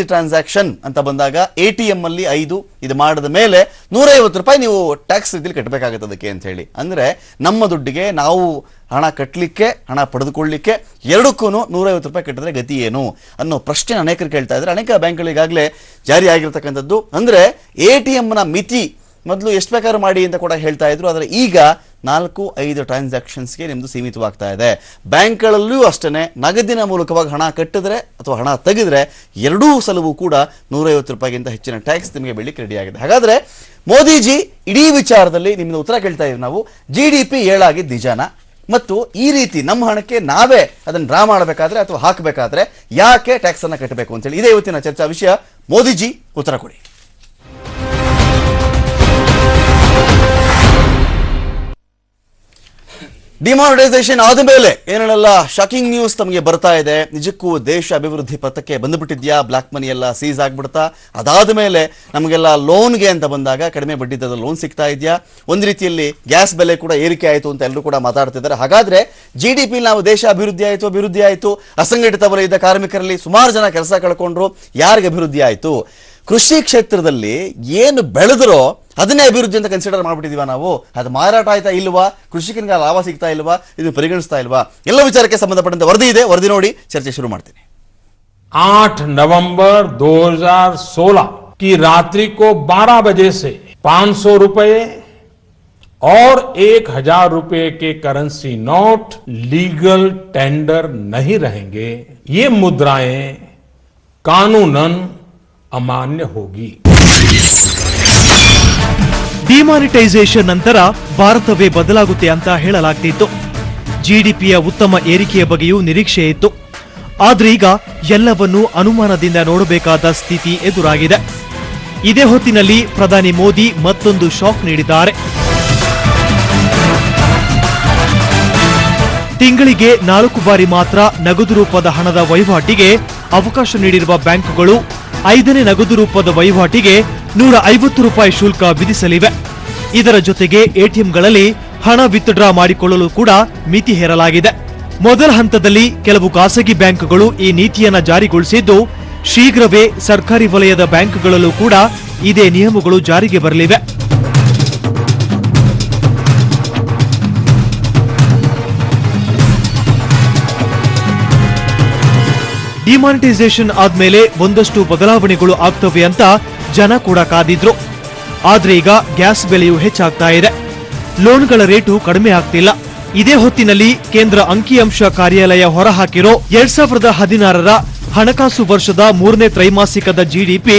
ಐದು ಟ್ರಾನ್ಸಾಕ್ಷನ್ ಅಂತ ಬಂದಾಗ ಎ ಟಿ ಎಂ ಅಲ್ಲಿ ಐದು ಇದು ಮಾಡಿದ ಮೇಲೆ ನೂರೈವತ್ತು ರೂಪಾಯಿ ನೀವು ಟ್ಯಾಕ್ಸ್ ರೀತಿಯಲ್ಲಿ ಕಟ್ಟಬೇಕಾಗುತ್ತೆ ಅದಕ್ಕೆ ಅಂತ ಹೇಳಿ. ಅಂದ್ರೆ ನಮ್ಮ ದುಡ್ಡಿಗೆ ನಾವು ಹಣ ಕಟ್ಟಲಿಕ್ಕೆ ಹಣ ಪಡೆದುಕೊಳ್ಳಿಕ್ಕೆ ಎರಡಕ್ಕೂ ನೂರೈವತ್ತು ರೂಪಾಯಿ ಕಟ್ಟಿದ್ರೆ ಗತಿ ಏನು ಅನ್ನೋ ಪ್ರಶ್ನೆ ಅನೇಕರು ಕೇಳ್ತಾ ಇದ್ದಾರೆ. ಅನೇಕ ಬ್ಯಾಂಕ್ಗಳಿಗಾಗಲೇ ಜಾರಿ ಆಗಿರ್ತಕ್ಕಂಥದ್ದು. ಅಂದ್ರೆ ಎ ಟಿ ಎಂನ ಮಿತಿ ಮೊದಲು ಎಷ್ಟು ಬೇಕಾದ್ರೂ ಮಾಡಿ ಅಂತ ಕೂಡ ಹೇಳ್ತಾ ಇದ್ರು. ಆದರೆ ಈಗ ನಾಲ್ಕು, ಐದು ಟ್ರಾನ್ಸಾಕ್ಷನ್ಸ್ಗೆ ನಿಮ್ಮದು ಸೀಮಿತವಾಗ್ತಾ ಇದೆ. ಬ್ಯಾಂಕ್ಗಳಲ್ಲೂ ಅಷ್ಟೇ ನಗದಿನ ಮೂಲಕವಾಗಿ ಹಣ ಕಟ್ಟಿದ್ರೆ ಅಥವಾ ಹಣ ತೆಗೆದ್ರೆ ಎರಡೂ ಸಲವೂ ಕೂಡ ನೂರೈವತ್ತು ರೂಪಾಯಿಗಿಂತ ಹೆಚ್ಚಿನ ಟ್ಯಾಕ್ಸ್ ನಿಮಗೆ ಬೆಳಿಗ್ಗೆ ರೆಡಿ ಆಗಿದೆ. ಹಾಗಾದ್ರೆ ಮೋದಿಜಿ ಇಡೀ ವಿಚಾರದಲ್ಲಿ ನಿಮ್ಮದು ಉತ್ತರ ಕೇಳ್ತಾ ಇದ್ದೀವಿ ನಾವು. ಜಿ ಡಿ ಪಿ ಏಳಾಗಿದ್ದು ನಿಜಾನ ಮತ್ತು ಈ ರೀತಿ ನಮ್ಮ ಹಣಕ್ಕೆ ನಾವೇ ಅದನ್ನು ಡ್ರಾ ಮಾಡಬೇಕಾದ್ರೆ ಅಥವಾ ಹಾಕಬೇಕಾದ್ರೆ ಯಾಕೆ ಟ್ಯಾಕ್ಸನ್ನು ಕಟ್ಟಬೇಕು ಅಂತೇಳಿ ಇದೇ ಇವತ್ತಿನ ಚರ್ಚಾ ವಿಷಯ. ಮೋದಿಜಿ, ಉತ್ತರ ಕೊಡಿ. ಡಿಮಾನಿಟೈಸೇಷನ್ ಆದ ಮೇಲೆ ಏನೇನೆಲ್ಲ ಶಾಕಿಂಗ್ ನ್ಯೂಸ್ ತಮಗೆ ಬರ್ತಾ ಇದೆ? ನಿಜಕ್ಕೂ ದೇಶ ಅಭಿವೃದ್ಧಿ ಪಥಕ್ಕೆ ಬಂದುಬಿಟ್ಟಿದ್ಯಾ? ಬ್ಲಾಕ್ ಮನಿ ಎಲ್ಲ ಸೀಸ್ ಆಗ್ಬಿಡ್ತಾ? ಅದಾದ ಮೇಲೆ ನಮಗೆಲ್ಲ ಲೋನ್ಗೆ ಅಂತ ಬಂದಾಗ ಕಡಿಮೆ ಬಡ್ಡಿ ದರದ ಲೋನ್ ಸಿಗ್ತಾ ಇದೆಯಾ? ಒಂದು ರೀತಿಯಲ್ಲಿ ಗ್ಯಾಸ್ ಬೆಲೆ ಕೂಡ ಏರಿಕೆ ಆಯಿತು ಅಂತ ಎಲ್ಲರೂ ಕೂಡ ಮಾತಾಡ್ತಿದ್ದಾರೆ. ಹಾಗಾದ್ರೆ ಜಿ ಡಿ ಪಿ ನಾವು ದೇಶ ಅಭಿವೃದ್ಧಿ ಆಯಿತು ಅಭಿವೃದ್ಧಿ ಆಯಿತು ಅಸಂಘಟಿತ ವಲಯದ ಕಾರ್ಮಿಕರಲ್ಲಿ ಸುಮಾರು ಜನ ಕೆಲಸ ಕಳ್ಕೊಂಡ್ರು. ಯಾರಿಗೆ ಅಭಿವೃದ್ಧಿ ಆಯಿತು? ಕೃಷಿ ಕ್ಷೇತ್ರದಲ್ಲಿ ಏನು ಬೆಳೆದ್ರೋ ಅದನ್ನೇ ಅಭಿವೃದ್ಧಿ ಅಂತ ಕನ್ಸಿಡರ್ ಮಾಡ್ಬಿಟ್ಟಿದೀವ ನಾವು ಅದು ಮಾರಾಟ ಆಯ್ತಾ ಇಲ್ವಾ ಕೃಷಿಕನಿಗೆ ಲಾಭ ಸಿಗ್ತಾ ಇಲ್ವಾ ಇದು ಪರಿಗಣಿಸ್ತಾ ಇಲ್ವಾ ಎಲ್ಲ ವಿಚಾರಕ್ಕೆ ಸಂಬಂಧಪಟ್ಟಂತೆ ವರದಿ ಇದೆ ವರದಿ ನೋಡಿ ಚರ್ಚೆ ಶುರು ಮಾಡ್ತೀನಿ 8 नवंबर 2016 की रात्रि को 12 बजे से 500 रुपए और एक हजार रुपए के करेंसी नोट लीगल टेंडर नहीं रहेंगे ये मुद्राएं कानूनन ಅಮಾನ್ಯ ಹೋಗಿ. ಡಿಮಾನಿಟೈಸೇಷನ್ ನಂತರ ಭಾರತವೇ ಬದಲಾಗುತ್ತೆ ಅಂತ ಹೇಳಲಾಗ್ತಿತ್ತು. ಜಿಡಿಪಿಯ ಉತ್ತಮ ಏರಿಕೆಯ ಬಗ್ಗೆಯೂ ನಿರೀಕ್ಷೆ ಇತ್ತು. ಆದ್ರೆ ಈಗ ಎಲ್ಲವನ್ನೂ ಅನುಮಾನದಿಂದ ನೋಡಬೇಕಾದ ಸ್ಥಿತಿ ಎದುರಾಗಿದೆ. ಇದೇ ಹೊತ್ತಿನಲ್ಲಿ ಪ್ರಧಾನಿ ಮೋದಿ ಮತ್ತೊಂದು ಶಾಕ್ ನೀಡಿದ್ದಾರೆ. ತಿಂಗಳಿಗೆ ನಾಲ್ಕು ಬಾರಿ ಮಾತ್ರ ನಗದು ರೂಪದ ಹಣದ ವಹಿವಾಟಿಗೆ ಅವಕಾಶ ನೀಡಿರುವ ಬ್ಯಾಂಕುಗಳು ಐದನೇ ನಗದು ರೂಪದ ವಹಿವಾಟಿಗೆ ನೂರ ಐವತ್ತು ರೂಪಾಯಿ ಶುಲ್ಕ ವಿಧಿಸಲಿವೆ. ಇದರ ಜೊತೆಗೆ ಎಟಿಎಂಗಳಲ್ಲಿ ಹಣ ವಿತ್ಡ್ರಾ ಮಾಡಿಕೊಳ್ಳಲು ಕೂಡ ಮಿತಿ ಹೇರಲಾಗಿದೆ. ಮೊದಲ ಹಂತದಲ್ಲಿ ಕೆಲವು ಖಾಸಗಿ ಬ್ಯಾಂಕುಗಳು ಈ ನೀತಿಯನ್ನು ಜಾರಿಗೊಳಿಸಿದ್ದು, ಶೀಘ್ರವೇ ಸರ್ಕಾರಿ ವಲಯದ ಬ್ಯಾಂಕ್ಗಳಲ್ಲೂ ಕೂಡ ಇದೇ ನಿಯಮಗಳು ಜಾರಿಗೆ ಬರಲಿವೆ. ಡಿಮಾನಿಟೈಸೇಷನ್ ಆದ್ಮೇಲೆ ಒಂದಷ್ಟು ಬದಲಾವಣೆಗಳು ಆಗ್ತವೆ ಅಂತ ಜನ ಕೂಡ ಕಾದಿದ್ರು. ಆದ್ರೆ ಈಗ ಗ್ಯಾಸ್ ಬೆಲೆಯು ಹೆಚ್ಚಾಗ್ತಾ ಇದೆ. ಲೋನ್ಗಳ ರೇಟು ಕಡಿಮೆ ಆಗ್ತಿಲ್ಲ. ಇದೇ ಹೊತ್ತಿನಲ್ಲಿ ಕೇಂದ್ರ ಅಂಕಿಅಂಶ ಕಾರ್ಯಾಲಯ ಹೊರಹಾಕಿರೋ ಎರಡ್ ಸಾವಿರದ ಹದಿನಾರರ ಹಣಕಾಸು ವರ್ಷದ ಮೂರನೇ ತ್ರೈಮಾಸಿಕದ ಜಿಡಿಪಿ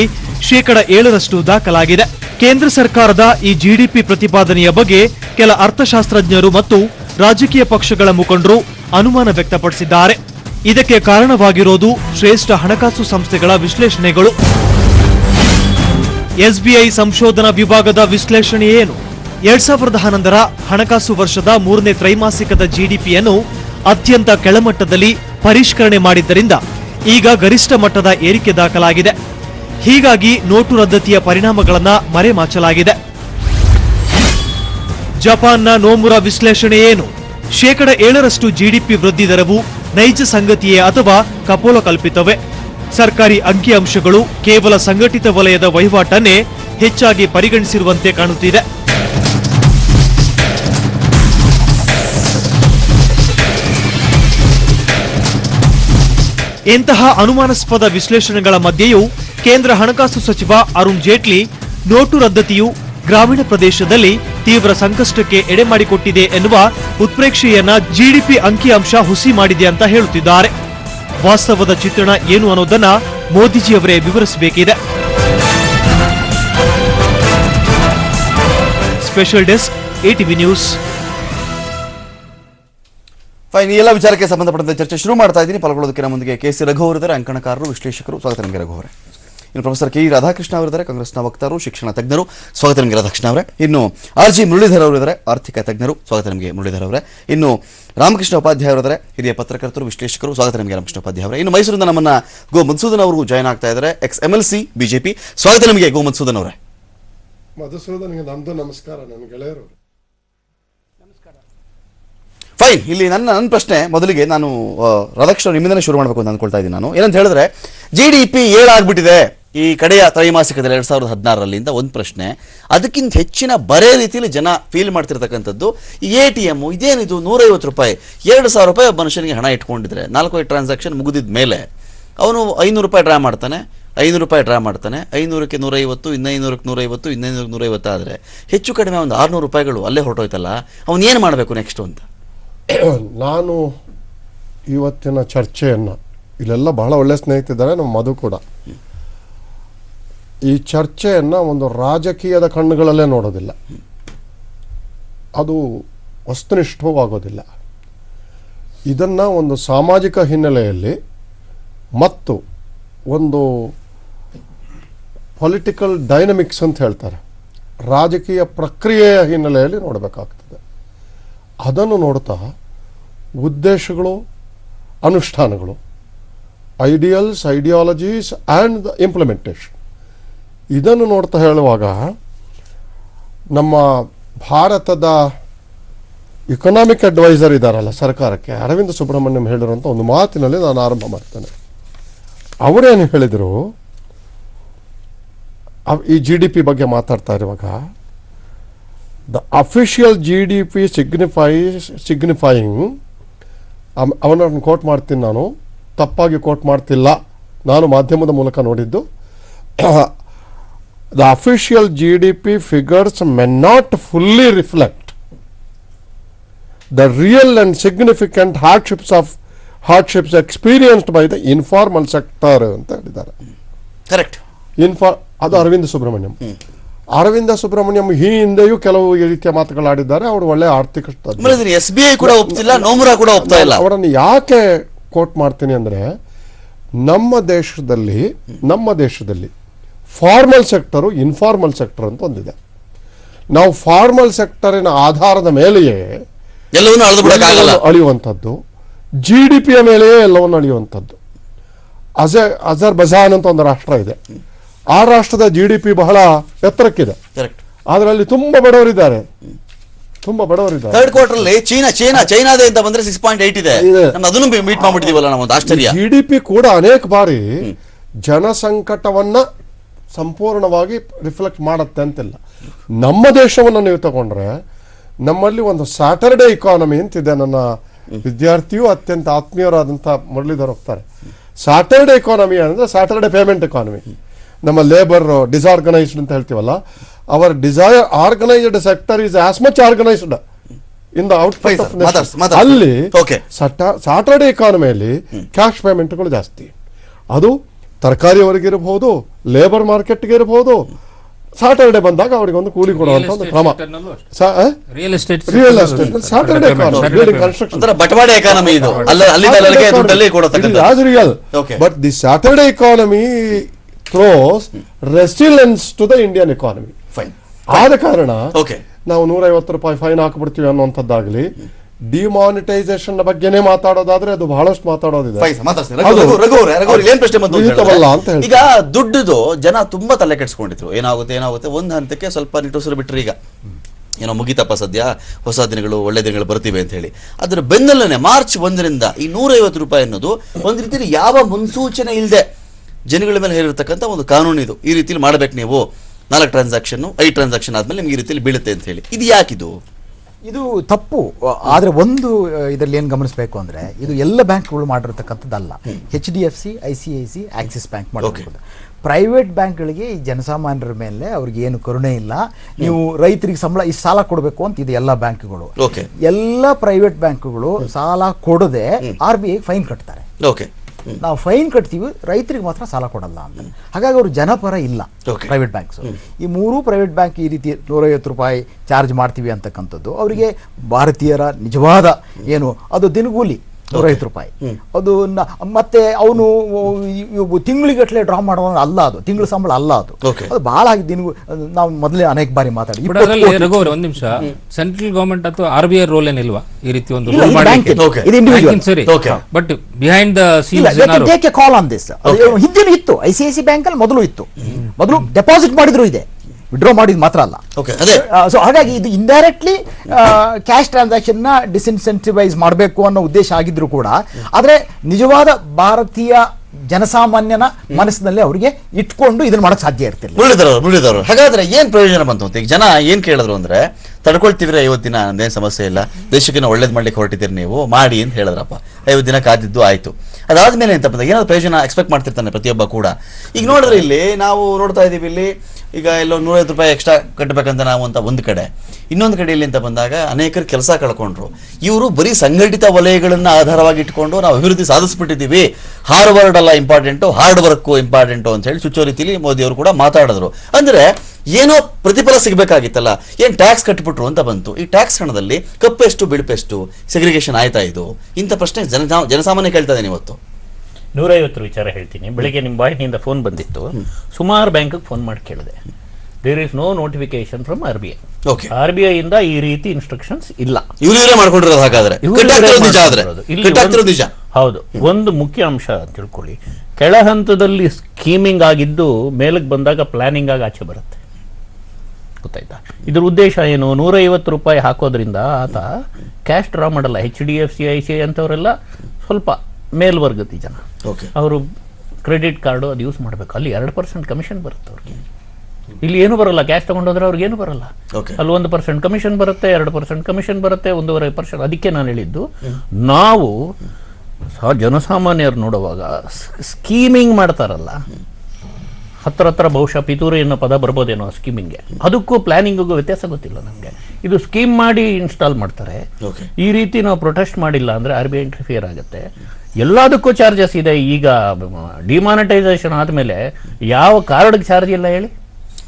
ಶೇಕಡ ಏಳರಷ್ಟು ದಾಖಲಾಗಿದೆ. ಕೇಂದ್ರ ಸರ್ಕಾರದ ಈ ಜಿಡಿಪಿ ಪ್ರತಿಪಾದನೆಯ ಬಗ್ಗೆ ಕೆಲ ಅರ್ಥಶಾಸ್ತ್ರಜ್ಞರು ಮತ್ತು ರಾಜಕೀಯ ಪಕ್ಷಗಳ ಮುಖಂಡರು ಅನುಮಾನ ವ್ಯಕ್ತಪಡಿಸಿದ್ದಾರೆ. ಇದಕ್ಕೆ ಕಾರಣವಾಗಿರೋದು ಶ್ರೇಷ್ಠ ಹಣಕಾಸು ಸಂಸ್ಥೆಗಳ ವಿಶ್ಲೇಷಣೆಗಳು. ಎಸ್ಬಿಐ ಸಂಶೋಧನಾ ವಿಭಾಗದ ವಿಶ್ಲೇಷಣೆ ಏನು? ಎರಡ್ ಸಾವಿರದ ಹನ್ನೊಂದರ ಹಣಕಾಸು ವರ್ಷದ ಮೂರನೇ ತ್ರೈಮಾಸಿಕದ ಜಿಡಿಪಿಯನ್ನು ಅತ್ಯಂತ ಕೆಳಮಟ್ಟದಲ್ಲಿ ಪರಿಷ್ಕರಣೆ ಮಾಡಿದ್ದರಿಂದ ಈಗ ಗರಿಷ್ಠ ಮಟ್ಟದ ಏರಿಕೆ ದಾಖಲಾಗಿದೆ. ಹೀಗಾಗಿ ನೋಟು ರದ್ದತಿಯ ಪರಿಣಾಮಗಳನ್ನು ಮರೆಮಾಚಲಾಗಿದೆ. ಜಪಾನ್ನ ನೋಮುರ ವಿಶ್ಲೇಷಣೆ ಏನು? ಶೇಕಡ ಏಳರಷ್ಟು ಜಿಡಿಪಿ ವೃದ್ಧಿ ದರವು ನೈಜ ಸಂಗತಿಯೇ ಅಥವಾ ಕಪೋಲ ಕಲ್ಪಿತವೇ? ಸರ್ಕಾರಿ ಅಂಕಿಅಂಶಗಳು ಕೇವಲ ಸಂಘಟಿತ ವಲಯದ ವಹಿವಾಟನ್ನೇ ಹೆಚ್ಚಾಗಿ ಪರಿಗಣಿಸಿರುವಂತೆ ಕಾಣುತ್ತಿದೆ. ಇಂತಹ ಅನುಮಾನಾಸ್ಪದ ವಿಶ್ಲೇಷಣೆಗಳ ಮಧ್ಯೆಯೂ ಕೇಂದ್ರ ಹಣಕಾಸು ಸಚಿವ ಅರುಣ್ ಜೇಟ್ಲಿ ನೋಟು ರದ್ದತಿಯು ಗ್ರಾಮೀಣ ಪ್ರದೇಶದಲ್ಲಿ ತೀವ್ರ ಸಂಕಷ್ಟಕ್ಕೆ ಎಡೆ ಮಾಡಿಕೊಟ್ಟಿದೆ ಎನ್ನುವ ಉತ್ಪ್ರೇಕ್ಷೆಯನ್ನ ಜಿಡಿಪಿ ಅಂಕಿಅಂಶ ಹುಸಿ ಮಾಡಿದೆ ಅಂತ ಹೇಳುತ್ತಿದ್ದಾರೆ. ವಾಸ್ತವದ ಚಿತ್ರಣ ಏನು ಅನ್ನೋದನ್ನ ಮೋದಿಜಿಯವರೇ ವಿವರಿಸಬೇಕಿದೆ. Special desk ATV news. Fine ಎಲ್ಲ ವಿಚಾರಕ್ಕೆ ಸಂಬಂಧಪಟ್ಟಂತೆ ಚರ್ಚೆ ಶುರು ಮಾಡ್ತಾ ಇದ್ದೀನಿ. ಪಾಲ್ಗೊಳ್ಳೋದಕ್ಕೆ ನಮ್ಮೊಂದಿಗೆ ಕೆ ಸಿ ರಘು ಅಂಕಣಕಾರರು, ವಿಶ್ಲೇಷಕರು, ಸ್ವಾಗತ ನಿಮಗೆ ರಘು ಇನ್ನು ಪ್ರೊಫೆಸರ್ ಕೆ. ರಾಧಾಕೃಷ್ಣ ಅವರಿದ್ದಾರೆ ಕಾಂಗ್ರೆಸ್ನ ವಕ್ತಾರರು ಶಿಕ್ಷಣ ತಜ್ಞರು. ಸ್ವಾಗತ ನಿಮಗೆ ರಾಧಾಕೃಷ್ಣ ಅವರೇ. ಇನ್ನು ಆರ್ ಜಿ ಮುರಳೀಧರ್ ಅವರಿದ್ದಾರೆ ಆರ್ಥಿಕ ತಜ್ಞರು. ಸ್ವಾಗತ ನಿಮಗೆ ಮುರಳೀಧರ್ ಅವರೇ. ಇನ್ನು ರಾಮಕೃಷ್ಣ ಉಪಾಧ್ಯಾಯ ಅವರಿದ್ದಾರೆ ಹಿರಿಯ ಪತ್ರಕರ್ತರು ವಿಶ್ಲೇಷಕರು. ಸ್ವಾಗತ ನಿಮಗೆ ರಾಮಕೃಷ್ಣ ಉಪಾಧ್ಯಾಯ ಅವರೇ. ಇನ್ನು ಮೈಸೂರಿಂದ ನಮ್ಮನ್ನ ಗೋ ಮನ್ಸೂದನ್ ಅವರು ಜಾಯ್ನ್ ಆಗ್ತಾ ಇದ್ದಾರೆ ಎಕ್ಸ್ ಎಲ್ ಸಿ ಬಿಜೆಪಿ ಸ್ವಾಗತ ನಿಮಗೆ ಗೋ ಮನ್ಸೂದನ್ ಅವರೇ. ಮಧುಸೂದನ್ಗೆ ನಮ್ದು ನಮಸ್ಕಾರ ನನ್ನ ಗೆಳೆಯರು. ಫೈನ್ ಇಲ್ಲಿ ನನ್ನ ನನ್ನ ಪ್ರಶ್ನೆ ಮೊದಲಿಗೆ ನಾನು ರಾಧಾಕೃಷ್ಣ ನಿಮ್ಮಿಂದನೇ ಶುರು ಮಾಡಬೇಕು ಅಂತ ಅನ್ಕೊಳ್ತಾ ಇದ್ದೀನಿ ನಾನು. ಏನಂತ ಹೇಳಿದ್ರೆ ಜಿ ಡಿ ಪಿ ಏಳಾಗ್ಬಿಟ್ಟಿದೆ ಈ ಕಡೆಯ ತ್ರೈಮಾಸಿಕದಲ್ಲಿ ಎರಡು ಸಾವಿರದ ಹದಿನಾರರಲ್ಲಿಂದ ಒಂದು ಪ್ರಶ್ನೆ. ಅದಕ್ಕಿಂತ ಹೆಚ್ಚಿನ ಬರೇ ರೀತಿಯಲ್ಲಿ ಜನ ಫೀಲ್ ಮಾಡ್ತಿರ್ತಕ್ಕಂಥದ್ದು. ಈ ಎ ಟಿ ಎಂ ಇದೇನಿದು ನೂರೈವತ್ತು ರೂಪಾಯಿ. ಎರಡು ಸಾವಿರ ರೂಪಾಯಿ ಒಬ್ಬ ಮನುಷ್ಯನಿಗೆ ಹಣ ಇಟ್ಕೊಂಡಿದ್ರೆ ನಾಲ್ಕು ಟ್ರಾನ್ಸಾಕ್ಷನ್ ಮುಗಿದಿದ ಮೇಲೆ, ಅವನು ಐನೂರು ರೂಪಾಯಿ ಡ್ರಾ ಮಾಡ್ತಾನೆ, ಐನೂರು ರೂಪಾಯಿ ಡ್ರಾ ಮಾಡ್ತಾನೆ, ಐನೂರಕ್ಕೆ ನೂರೈವತ್ತು ಇನ್ನೈನೂರಕ್ಕೆ ನೂರೈವತ್ತು ಇನ್ನೈನೂರಕ್ಕೆ ನೂರೈವತ್ತು ಆದರೆ ಹೆಚ್ಚು ಕಡಿಮೆ ಒಂದು ಆರುನೂರು ರೂಪಾಯಿಗಳು ಅಲ್ಲೇ ಹೊರಟೋಯ್ತಲ್ಲ, ಅವನು ಏನು ಮಾಡಬೇಕು ನೆಕ್ಸ್ಟ್ ಅಂತ? ನಾನು ಇವತ್ತಿನ ಚರ್ಚೆಯನ್ನು, ಇಲ್ಲೆಲ್ಲ ಬಹಳ ಒಳ್ಳೆ ಸ್ನೇಹಿತಿದ್ದಾರೆ ನಮ್ಮ ಮಧು ಕೂಡ. ಈ ಚರ್ಚೆಯನ್ನು ಒಂದು ರಾಜಕೀಯದ ಕಣ್ಣುಗಳಲ್ಲೇ ನೋಡೋದಿಲ್ಲ. ಅದು ವಸ್ತುನಿಷ್ಠವೂ ಆಗೋದಿಲ್ಲ ಇದನ್ನು ಒಂದು ಸಾಮಾಜಿಕ ಹಿನ್ನೆಲೆಯಲ್ಲಿ ಮತ್ತು ಒಂದು ಪೊಲಿಟಿಕಲ್ ಡೈನಮಿಕ್ಸ್ ಅಂತ ಹೇಳ್ತಾರೆ. ರಾಜಕೀಯ ಪ್ರಕ್ರಿಯೆಯ ಹಿನ್ನೆಲೆಯಲ್ಲಿ ನೋಡಬೇಕಾಗ್ತದೆ. ಅದನ್ನು ನೋಡ್ತಾ ಉದ್ದೇಶಗಳು, ಅನುಷ್ಠಾನಗಳು ideals ideologies and the implementation ಇದನ್ನು ನೋಡ್ತಾ ಹೇಳುವಾಗ ನಮ್ಮ ಭಾರತದ ಇಕನಾಮಿಕ್ ಅಡ್ವೈಸರ್ ಇದ್ದಾರಲ್ಲ ಸರ್ಕಾರಕ್ಕೆ, ಅರವಿಂದ ಸುಬ್ರಹ್ಮಣ್ಯಂ ಹೇಳಿರುವಂಥ ಒಂದು ಮಾತಿನಲ್ಲಿ ನಾನು ಆರಂಭ ಮಾಡ್ತೇನೆ. ಅವರೇನು ಹೇಳಿದರು? ಈ ಜಿ ಡಿ ಪಿ ಬಗ್ಗೆ ಮಾತಾಡ್ತಾ ಇರುವಾಗ the official G D P signify signifying ಅವನನ್ನು ಕೋಟ್ ಮಾಡ್ತೀನಿ ನಾನು. ತಪ್ಪಾಗಿ ಕೋಟ್ ಮಾಡ್ತಿಲ್ಲ. ನಾನು ಮಾಧ್ಯಮದ ಮೂಲಕ ನೋಡಿದ್ದು the official GDP figures may not fully reflect the real and significant hardships of hardships experienced by the informal sector informal sector ಅಂತ ಹೇಳಿದ್ದಾರೆ. ಕರೆಕ್ಟ್ ಇನ್ಫಾ ಅದು ಅರವಿಂದ ಸುಬ್ರಹ್ಮಣ್ಯಂ. ಅರವಿಂದ ಸುಬ್ರಹ್ಮಣ್ಯಂ ಈ ಹಿಂದೆಯೂ ಕೆಲವು ಈ ರೀತಿಯ ಮಾತುಗಳಾಡಿದ್ದಾರೆ. ಅವರು ಒಳ್ಳೆ ಆರ್ಥಿಕ. ಎಸ್ ಬಿ ಐ ಕೂಡ ಒಪ್ತಿಲ್ಲ ನೋಮುರಾ ಕೂಡ ಒಪ್ತಾ ಇಲ್ಲ. ಅವರನ್ನು ಯಾಕೆ ಕೋಟ್ ಮಾಡ್ತೀನಿ ಅಂದ್ರೆ ನಮ್ಮ ದೇಶದಲ್ಲಿ ನಮ್ಮ ದೇಶದಲ್ಲಿ ಫಾರ್ಮಲ್ ಸೆಕ್ಟರು ಇನ್ಫಾರ್ಮಲ್ ಸೆಕ್ಟರ್ ಅಂತ ಒಂದಿದೆ. ನಾವು ಫಾರ್ಮಲ್ ಸೆಕ್ಟರಿನ ಆಧಾರದ ಮೇಲೆಯೇ ಎಲ್ಲವನ್ನೂ ಅಳಿಯುವಂಥದ್ದು ಜಿ ಡಿ ಪಿಯ ಮೇಲೆಯೇ ಎಲ್ಲವನ್ನು ಅಳಿಯುವಂಥದ್ದು. ಅಜರ್ ಅಜರ್ ಬಜಾನ್ ಅಂತ ಒಂದು ರಾಷ್ಟ್ರ ಇದೆ. ಆ ರಾಷ್ಟ್ರದ ಜಿ ಡಿ ಪಿ ಬಹಳ ಎತ್ತರಕ್ಕಿದೆ. ಕರೆಕ್ಟ್ ತುಂಬ ಬಡವರಿದ್ದಾರೆ. ತುಂಬಾ ಬಡವರಿದ್ದಾರೆ. ಥರ್ಡ್ ಕ್ವಾರ್ಟರ್ ಅಲ್ಲಿ ಚೀನಾ ಚೈನಾ ಚೈನಾದೇ ಅಂತ ಬಂದ್ರೆ ಸಿಕ್ಸ್ ಪಾಯಿಂಟ್ ಏಟ್ ಇದೆ. ಅದನ್ನು ಮೀಟ್ ಮಾಡ್ಬಿಟ್ಟಿದೀವಲ್ಲ ನಾವು ಆಶ್ಚರ್ಯ. ಜಿ ಡಿ ಪಿ ಕೂಡ ಅನೇಕ ಬಾರಿ ಜನಸಂಕಟವನ್ನ ಸಂಪೂರ್ಣವಾಗಿ ರಿಫ್ಲೆಕ್ಟ್ ಮಾಡುತ್ತೆ ಅಂತಿಲ್ಲ. ನಮ್ಮ ದೇಶವನ್ನು ನೀವು ತಗೊಂಡ್ರೆ ನಮ್ಮಲ್ಲಿ ಒಂದು ಸ್ಯಾಟರ್ಡೆ ಇಕಾನಮಿ ಅಂತಿದೆ ನನ್ನ ವಿದ್ಯಾರ್ಥಿಯು ಅತ್ಯಂತ ಆತ್ಮೀಯರಾದಂಥ ಮುರಳೀಧರ್ ಹೋಗ್ತಾರೆ. ಸ್ಯಾಟರ್ಡೆ ಇಕಾನಮಿ ಅಂದ್ರೆ ಸ್ಯಾಟರ್ಡೆ ಪೇಮೆಂಟ್ ಎಕಾನಮಿ ನಮ್ಮ ಲೇಬರ್ ಡಿಸಾರ್ಗನೈಸ್ಡ್ ಅಂತ ಹೇಳ್ತೀವಲ್ಲ our disorganised sector is as much organised in the out. ಅಲ್ಲಿ ಸ್ಯಾಟರ್ಡೆ ಇಕಾನಮಿಯಲ್ಲಿ ಕ್ಯಾಶ್ ಪೇಮೆಂಟ್ಗಳು ಜಾಸ್ತಿ. ಅದು ತರಕಾರಿಯವರಿಗೆ ಇರಬಹುದು ಲೇಬರ್ ಮಾರ್ಕೆಟ್ಗೆ ಇರಬಹುದು ಸಾಟರ್ಡೆ ಬಂದಾಗ ಅವರಿಗೆ ಒಂದು ಕೂಲಿ ಕೊಡುವಂತ ಒಂದು ಕ್ರಮ. ರಿಯಲ್ ಎಸ್ಟೇಟ್ ರಿಯಲ್ ಎಸ್ಟೇಟ್ ಒಂಥರ ಬಟವಾಡೆ ಎಕಾನಮಿ ಇದು. Real. But the Saturday economy throws resilience to the Indian economy fine ಆದ ಕಾರಣ ನಾವು ನಾವು ನೂರೈವತ್ತು ರೂಪಾಯಿ ಫೈನ್ ಹಾಕಿಬಿಡ್ತೀವಿ ಅನ್ನುವಂಥದ್ದಾಗ್ಲಿ ಡಿಮಾನಿಟೈಸೇಷನ್ ಬಗ್ಗೆನೇ ಮಾತಾಡೋದಾದ್ರೆ ಅದು ಬಹಳಷ್ಟು ಮಾತಾಡೋದಿದೆ. ಈಗ ದುಡ್ಡುದು ಜನ ತುಂಬಾ ತಲೆ ಕೆಡಿಸ್ಕೊಂಡಿದ್ರು. ಏನಾಗುತ್ತೆ ಏನಾಗುತ್ತೆ ಒಂದು ಹಂತಕ್ಕೆ ಸ್ವಲ್ಪ ನಿಟ್ಟುಸಿರು ಬಿಟ್ರಿ ಈಗ. ಏನೋ ಮುಗಿತಪ್ಪ ಸದ್ಯ ಹೊಸ ದಿನಗಳು ಒಳ್ಳೆ ದಿನಗಳು ಬರ್ತೀವಿ ಅಂತ ಹೇಳಿ. ಅದರ ಬೆನ್ನಲ್ಲೇ ಮಾರ್ಚ್ ಒಂದರಿಂದ ಈ ನೂರೈವತ್ತು ರೂಪಾಯಿ ಅನ್ನೋದು ಒಂದು ರೀತಿಯಲ್ಲಿ ಯಾವ ಮುನ್ಸೂಚನೆ ಇಲ್ಲದೆ ಜನಗಳ ಮೇಲೆ ಹೇರಿರ್ತಕ್ಕಂಥ ಒಂದು ಕಾನೂನು ಇದು. ಈ ರೀತಿಯಲ್ಲಿ ಮಾಡ್ಬೇಕು ನೀವು. ನಾಲ್ಕು ಟ್ರಾನ್ಸಾಕ್ಷನ್ ಐದು ಟ್ರಾನ್ಸಾಕ್ಷನ್ ಆದ್ಮೇಲೆ ನಿಮ್ಗೆ ಈ ರೀತಿಯಲ್ಲಿ ಬೀಳುತ್ತೆ ಅಂತ ಹೇಳಿ. ಇದು ಯಾಕಿದು? ಇದು ತಪ್ಪು. ಆದರೆ ಒಂದು ಇದರಲ್ಲಿ ಏನು ಗಮನಿಸಬೇಕು ಅಂದರೆ ಇದು ಎಲ್ಲ ಬ್ಯಾಂಕ್ಗಳು ಮಾಡಿರತಕ್ಕಂಥದ್ದಲ್ಲ. H D F C I C I C axis bank ಮಾಡಿರ್ಬೋದು. ಪ್ರೈವೇಟ್ ಬ್ಯಾಂಕ್ಗಳಿಗೆ ಈ ಜನಸಾಮಾನ್ಯರ ಮೇಲೆ ಅವ್ರಿಗೆ ಏನು ಕರುಣೆ ಇಲ್ಲ. ನೀವು ರೈತರಿಗೆ ಸಂಬಳ ಈ ಸಾಲ ಕೊಡಬೇಕು ಅಂತ ಇದು ಎಲ್ಲ ಬ್ಯಾಂಕ್ಗಳು. ಎಲ್ಲ ಪ್ರೈವೇಟ್ ಬ್ಯಾಂಕ್ಗಳು ಸಾಲ ಕೊಡದೆ ಆರ್ ಬಿ ಐ ಫೈನ್ ಕಟ್ತಾರೆ. ಓಕೆ ನಾವು ಫೈನ್ ಕಟ್ತೀವಿ ರೈತರಿಗೆ ಮಾತ್ರ ಸಾಲ ಕೊಡಲ್ಲ ಅಂತ. ಹಾಗಾಗಿ ಅವರು ಜನಪರ ಇಲ್ಲ. ಪ್ರೈವೇಟ್ ಬ್ಯಾಂಕ್ಸ್ ಈ ಮೂರು ಪ್ರೈವೇಟ್ ಬ್ಯಾಂಕ್ ಈ ರೀತಿ ನೂರೈವತ್ತು ರೂಪಾಯಿ ಚಾರ್ಜ್ ಮಾಡ್ತೀವಿ ಅಂತಕ್ಕಂಥದ್ದು ಅವರಿಗೆ ಭಾರತೀಯರ ನಿಜವಾದ ಏನು ಅದು ದಿನಗೂಲಿ. ನೂರೈವತ್ತು ರೂಪಾಯಿ. ಅದು ಮತ್ತೆ ಅವನು ತಿಂಗಳಿಗಟ್ಟಲೆ ಡ್ರಾ ಮಾಡುವ ಅಲ್ಲ ಅದು ತಿಂಗಳ ಸಂಬಳ ಅಲ್ಲ ಅದು. ಅದು ಬಹಳ ಆಗಿ ದಿನ ನಾವು ಮೊದಲೇ ಅನೇಕ ಬಾರಿ ಮಾತಾಡಿ. ರಘುವರ್ ಇಪ್ಪತ್ತು ರಘು ಅವ್ರೆ, ಒಂದ್ ನಿಮಿಷ. ಸೆಂಟ್ರಲ್ ಗವರ್ಮೆಂಟ್ ಅಥವಾ ಆರ್ ಬಿ ಐ ರೋಲ್ ಏನಿಲ್ವಾ? ಈ ರೀತಿ ಒಂದು ಸರಿ. But behind the scenes call on this ಹಿಂದಿನ ಇತ್ತು. I C I C bank ಅಲ್ಲಿ ಮೊದಲು ಇತ್ತು. ಮೊದಲು ಡೆಪಾಸಿಟ್ ಮಾಡಿದ್ರು ಇದೆ. ವಿಡ್ರಾ ಮಾಡಿದ್ ಮಾತ್ರ ಅಲ್ಲ. ಓಕೆ ಅದೇ. ಸೊ ಹಾಗಾಗಿ ಇದು ಇಂಡೈರೆಕ್ಟ್ಲಿ ಕ್ಯಾಶ್ ಟ್ರಾನ್ಸಾಕ್ಷನ್ನ ಡಿಸ್ಇನ್ಸೆಂಟಿವೈಸ್ ಮಾಡಬೇಕು ಅನ್ನೋ ಉದ್ದೇಶ ಆಗಿದ್ರು ಕೂಡ ಆದ್ರೆ ನಿಜವಾದ ಭಾರತೀಯ ಜನಸಾಮಾನ್ಯನ ಮನಸ್ಸಿನಲ್ಲಿ ಅವರಿಗೆ ಇಟ್ಕೊಂಡು ಇದನ್ನ ಮಾಡಕ್ ಸಾಧ್ಯ ಇರ್ತಿಲ್ಲ ಮುರಳೀಧರ್ ಮುರಳೀಧರ್ ಹಾಗಾದ್ರೆ ಏನ್ ಪ್ರಯೋಜನ ಬಂತು? ಅಂತ ಈಗ ಜನ ಏನ್ ಕೇಳಿದ್ರು ಅಂದ್ರೆ ತಡ್ಕೊಳ್ತಿದ್ರೆ ಐವತ್ತು ದಿನ ನಂದೇನ್ ಸಮಸ್ಯೆ ಇಲ್ಲ. ದೇಶಕ್ಕೆ ಒಳ್ಳೇದ್ ಮಾಡ್ಲಿಕ್ಕೆ ಹೊರಟಿದ್ದೀರಿ ನೀವು ಮಾಡಿ ಅಂತ ಹೇಳಿದ್ರಪ್ಪ. ಐವತ್ತು ದಿನ ಕಾದಿದ್ದು ಆಯ್ತು. ಅದಾದ್ಮೇಲೆ ಎಂತಪ್ಪ ಏನಾದ್ರು ಪ್ರಯೋಜನ ಎಕ್ಸ್ಪೆಕ್ಟ್ ಮಾಡ್ತಿರ್ತಾನೆ ಪ್ರತಿಯೊಬ್ಬ ಕೂಡ. ಈಗ ನೋಡಿದ್ರೆ ಇಲ್ಲಿ ನಾವು ನೋಡ್ತಾ ಇದೀವಿ ಇಲ್ಲಿ ಈಗ ಎಲ್ಲೋ ನೂರೈವತ್ತು ರೂಪಾಯಿ ಎಕ್ಸ್ಟ್ರಾ ಕಟ್ಟಬೇಕಂತ ನಾವು ಅಂತ ಒಂದು ಕಡೆ. ಇನ್ನೊಂದು ಕಡೆಯಲ್ಲಿ ಅಂತ ಬಂದಾಗ ಅನೇಕರು ಕೆಲಸ ಕಳ್ಕೊಂಡ್ರು. ಇವರು ಬರೀ ಸಂಘಟಿತ ವಲಯಗಳನ್ನು ಆಧಾರವಾಗಿ ಇಟ್ಕೊಂಡು ನಾವು ಅಭಿವೃದ್ಧಿ ಸಾಧಿಸ್ಬಿಟ್ಟಿದ್ದೀವಿ. ಹಾರ್ಡ್ ವರ್ಡ್ ಅಲ್ಲ ಇಂಪಾರ್ಟೆಂಟು ಹಾರ್ಡ್ ವರ್ಕ್ ಇಂಪಾರ್ಟೆಂಟು ಅಂತ ಹೇಳಿ ಚುಚ್ಚೋ ರೀತಿಲಿ ಮೋದಿ ಅವರು ಕೂಡ ಮಾತಾಡಿದ್ರು. ಅಂದ್ರೆ ಏನೋ ಪ್ರತಿಫಲ ಸಿಗಬೇಕಾಗಿತ್ತಲ್ಲ. ಏನ್ ಟ್ಯಾಕ್ಸ್ ಕಟ್ಬಿಟ್ರು ಅಂತ ಬಂತು. ಈ ಟ್ಯಾಕ್ಸ್ ಹಣದಲ್ಲಿ ಕಪ್ಪೆಷ್ಟು ಬಿಳುಪೆಷ್ಟು ಸೆಗ್ರಿಗೇಷನ್ ಆಯ್ತಾ ಇದು? ಇಂಥ ಪ್ರಶ್ನೆ ಜನ ಜನಸಾಮಾನ್ಯ ಕೇಳ್ತಾ ಇದ್ದೇನೆ ಇವತ್ತು. ನೂರೈವತ್ತು ವಿಚಾರ ಹೇಳ್ತೀನಿ. ಬೆಳಿಗ್ಗೆ ನಿಮ್ಮ ಬಾಯಿನಿಂದ ಫೋನ್ ಬಂದಿತ್ತು. ಸುಮಾರು ಬ್ಯಾಂಕಿಗೆ ಫೋನ್ ಮಾಡಿ ಕೇಳಿದೆ. There is no notification from R B I okay R B I ಇಂದ ಈ ರೀತಿ ಇನ್ಸ್ಟ್ರಕ್ಷನ್ಸ್ ಇಲ್ಲ. ಹಾಗಾದ್ರೆ. ಹೌದು. ಒಂದು ಮುಖ್ಯ ಅಂಶ ತಿಳ್ಕೊಳ್ಳಿ. ಕೆಳ ಹಂತದಲ್ಲಿ ಸ್ಕೀಮಿಂಗ್ ಆಗಿದ್ದು ಮೇಲಕ್ಕೆ ಬಂದಾಗ ಪ್ಲಾನಿಂಗ್ ಆಗಿ ಆಚೆ ಬರುತ್ತೆ. ಗೊತ್ತಾಯ್ತಾ? ಇದ್ರ ಉದ್ದೇಶ ಏನು? ನೂರೈವತ್ತು ರೂಪಾಯಿ ಹಾಕೋದ್ರಿಂದ ಆತ ಕ್ಯಾಶ್ ಡ್ರಾ ಮಾಡಲ್ಲ. H D F C I C I ಅಂತವರೆಲ್ಲ ಸ್ವಲ್ಪ ಮೇಲ್ವರ್ಗದ ಜನ. ಓಕೆ ಅವರು ಕ್ರೆಡಿಟ್ ಕಾರ್ಡು ಅದು ಯೂಸ್ ಮಾಡಬೇಕು. ಅಲ್ಲಿ ಎರಡು ಪರ್ಸೆಂಟ್ ಕಮಿಷನ್ ಬರುತ್ತೆ ಅವ್ರಿಗೆ. ಇಲ್ಲಿ ಏನು ಬರಲ್ಲ. ಕ್ಯಾಶ್ ತಗೊಂಡೋದ್ರೆ ಅವ್ರಿಗೆ ಏನು ಬರಲ್ಲ. ಅಲ್ಲಿ ಒಂದು ಪರ್ಸೆಂಟ್ ಕಮಿಷನ್ ಬರುತ್ತೆ ಎರಡು ಪರ್ಸೆಂಟ್ ಕಮಿಷನ್ ಬರುತ್ತೆ ಒಂದೂವರೆ ಪರ್ಸೆಂಟ್. ಅದಕ್ಕೆ ನಾನು ಹೇಳಿದ್ದು ನಾವು ಜನಸಾಮಾನ್ಯರು ನೋಡುವಾಗ ಸ್ಕೀಮಿಂಗ್ ಮಾಡ್ತಾರಲ್ಲ. ಹತ್ರ ಹತ್ರ ಬಹುಶಃ ಪಿತೂರಿ ಅನ್ನೋ ಪದ ಬರ್ಬೋದೇನೋ ಸ್ಕೀಮಿಂಗ್ಗೆ. ಅದಕ್ಕೂ ಪ್ಲಾನಿಂಗಿಗೂ ವ್ಯತ್ಯಾಸ ಗೊತ್ತಿಲ್ಲ ನಮಗೆ ಇದು ಸ್ಕೀಮ್ ಮಾಡಿ ಇನ್ಸ್ಟಾಲ್ ಮಾಡ್ತಾರೆ. ಈ ರೀತಿ ನಾವು ಪ್ರೊಟೆಸ್ಟ್ ಮಾಡಿಲ್ಲ ಅಂದರೆ ಆರ್ ಬಿ ಐ ಇಂಟರ್ಫಿಯರ್ ಆಗುತ್ತೆ. ಎಲ್ಲದಕ್ಕೂ ಚಾರ್ಜಸ್ ಇದೆ. ಈಗ ಡಿಮಾನಿಟೈಸೇಷನ್ ಆದಮೇಲೆ ಯಾವ ಕಾರ್ಡ್ಗೆ ಚಾರ್ಜ್ ಇಲ್ಲ ಹೇಳಿ?